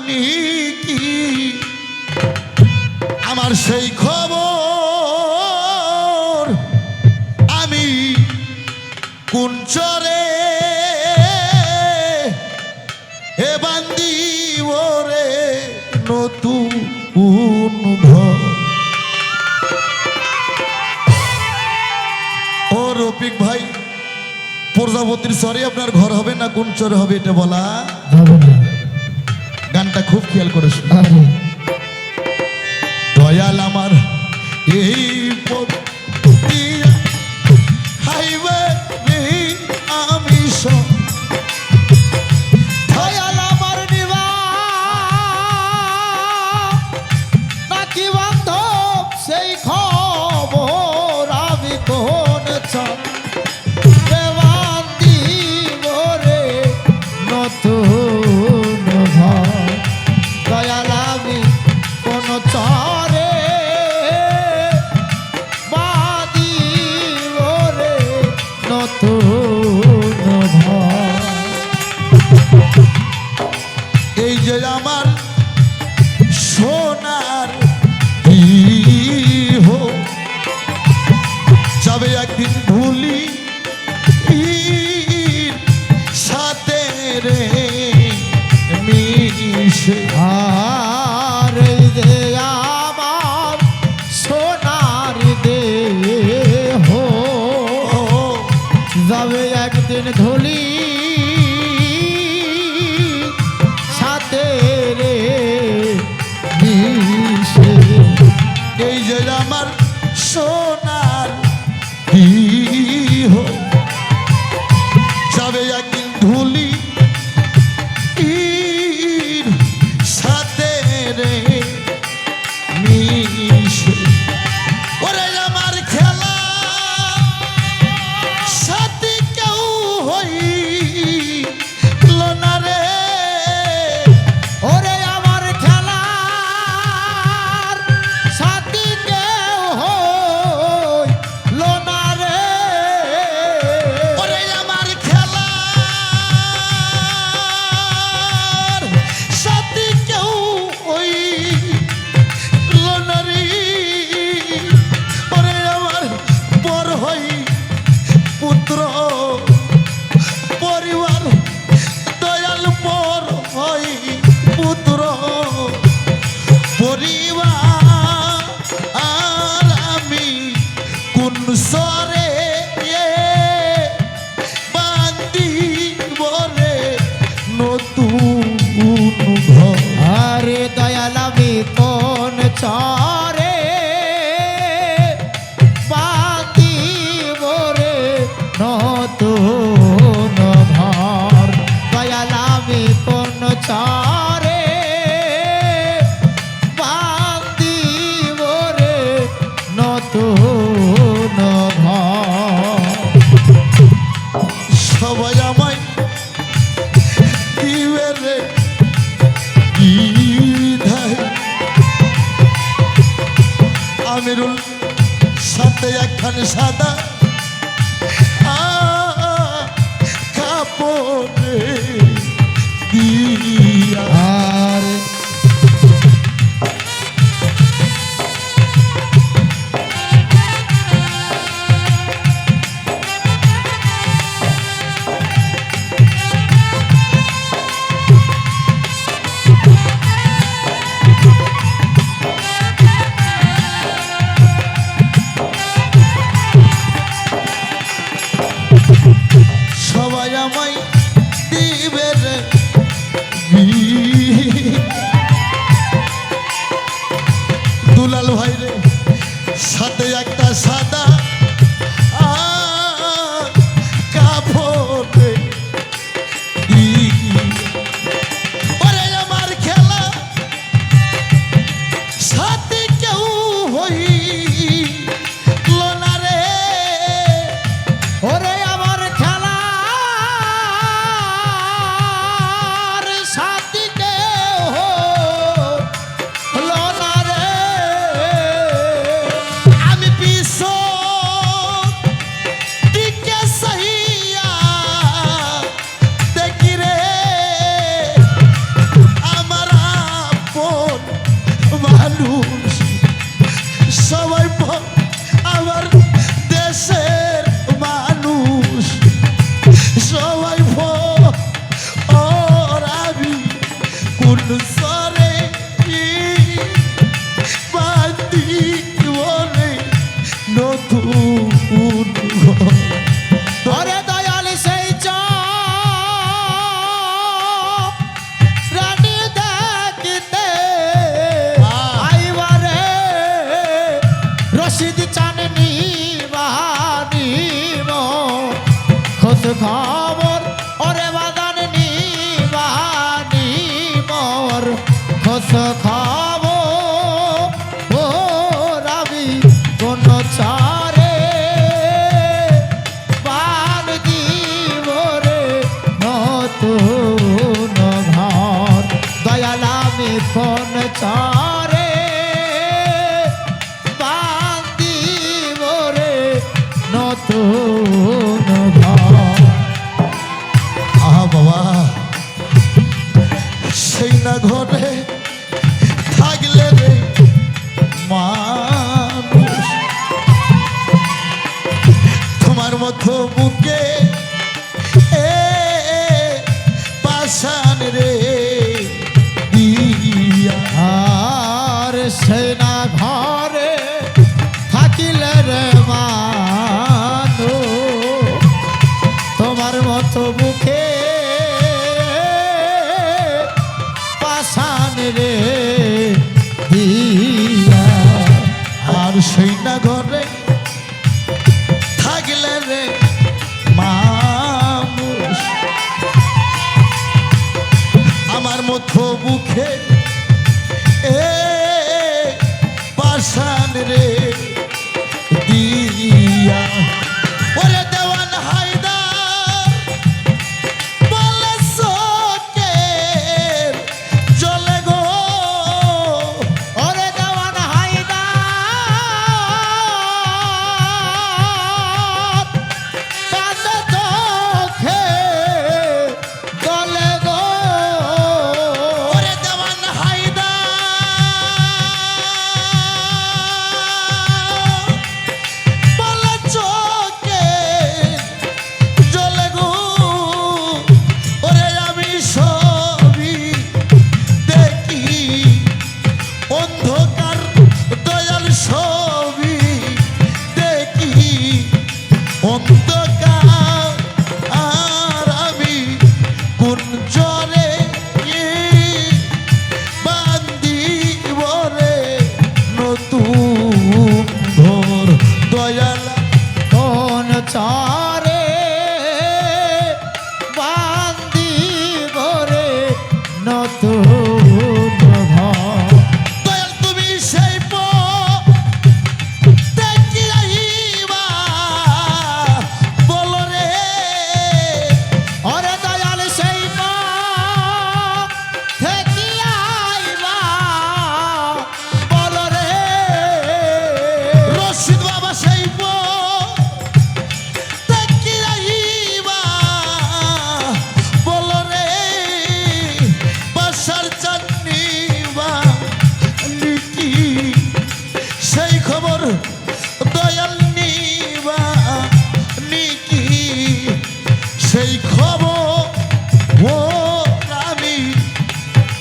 আপনি কি। আমার সেই খবর আমি কোন চরে হে বান্দি ওরে নতুন ও রফিক ভাই, প্রজাপতির সরি আপনার ঘর হবে না কোন চরে হবে এটা বলা? খুব খেয়াল করে দয়াল আমার এই এই যে আমার চরে পাতি মোরে নতুন ভর। দয়াল আমি কোন চরে পাতি মোরে নতুন ভর। সবাই এখন সাদা। কাপড় দিয়ে ਤਾਂ ਸਾਦਾ রশিদ চাননি বানিব খোঁজ খবর, ওরে বাদান মোর। খোঁজ খবর, ও রাবি, কোন চারে? পান দিবরে নতুন ঘর। দয়ালামি কোন চারে? সেই আর সেই না ঘরে থাকলে রে আমার মতো মুখে এ পাশান রে।